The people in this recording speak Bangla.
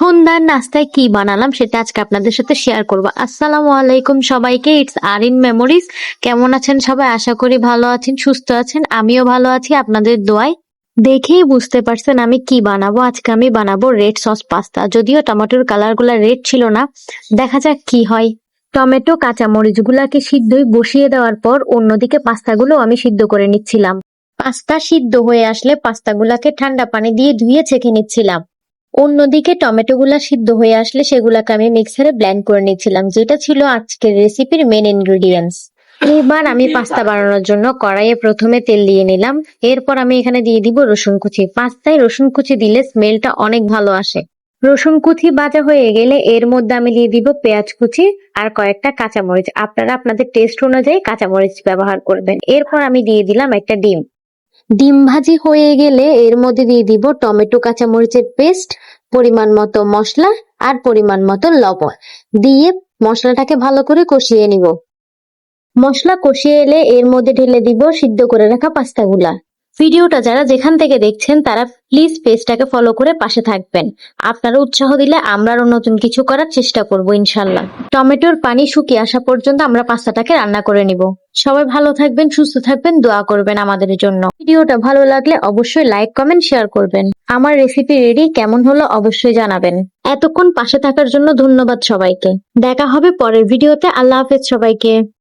সন্ধ্যার নাস্তায় কি বানালাম সেটা আজকে আপনাদের সাথে শেয়ার করব। আসসালামু আলাইকুম সবাইকে ইটস আর ইন মেমোরিজ কেমন আছেন সবাই? আশা করি ভালো আছেন, সুস্থ আছেন। আমিও ভালো আছি, আপনাদের দোয়ায়। দেখেই বুঝতে পারছেন আমি কি বানাবো। আজকে আমি বানাবো রেড সস পাস্তা যদিও টমেটোর কালারগুলা রেড ছিল না, দেখা যাক কি হয়। টমেটো কাঁচামরিচ গুলাকে সিদ্ধই বসিয়ে দেওয়ার পর অন্যদিকে পাস্তাগুলো আমি সিদ্ধ করে নিচ্ছিলাম। পাস্তা সিদ্ধ হয়ে আসলে পাস্তাগুলাকে ঠান্ডা পানি দিয়ে ধুয়ে ছেঁকে নিচ্ছিলাম। অন্যদিকে টমেটো গুলা সিদ্ধ হয়ে আসলে সেগুলাকে আমি মিক্সারে ব্লেন্ড করে নিচ্ছিলাম, যেটা ছিল আজকের রেসিপির মেন ইনগ্রেডিয়েন্টস এবার আমি পাস্তা বানানোর জন্য কড়াইয়ে প্রথমে তেল দিয়ে নিলাম। এরপর আমি এখানে দিয়ে দিব রসুন কুচি। পাস্তায় রসুন কুচি দিলে স্মেলটা অনেক ভালো আসে। রসুন কুচি ভাজা হয়ে গেলে এর মধ্যে আমি দিয়ে দিব পেঁয়াজ কুচি আর কয়েকটা কাঁচামরিচ। আপনারা আপনাদের টেস্ট অনুযায়ী কাঁচামরিচ ব্যবহার করবেন। এরপর আমি দিয়ে দিলাম একটা ডিম। ডিম ভাজি হয়ে গেলে এর মধ্যে দিয়ে দিব টমেটো, কাঁচামরিচের পেস্ট, পরিমাণ মতো মশলা আর পরিমাণ মতো লবণ। দিয়ে মশলাটাকে ভালো করে কষিয়ে নিব। মশলা কষিয়ে এলে এর মধ্যে ঢেলে দিব সিদ্ধ করে রাখা পাস্তাগুলা। ভিডিওটা যারা যেখান থেকে দেখছেন, তারা প্লিজ পেজটাকে ফলো করে পাশে থাকবেন। আপনারা উৎসাহ দিলে আমরা আরও নতুন কিছু করার চেষ্টা করব ইনশাল্লাহ টমেটোর পানি শুকিয়ে আসা পর্যন্ত আমরা পাস্তাটাকে রান্না করে নিব। সবাই ভালো থাকবেন, সুস্থ থাকবেন, দোয়া করবেন আমাদের জন্য। ভিডিওটা ভালো লাগলে অবশ্যই লাইক কমেন্ট শেয়ার করবেন। আমার রেসিপি রেডি কেমন হলো অবশ্যই জানাবেন। এতক্ষণ পাশে থাকার জন্য ধন্যবাদ সবাইকে। দেখা হবে পরের ভিডিওতে। আল্লাহ হাফেজ সবাইকে।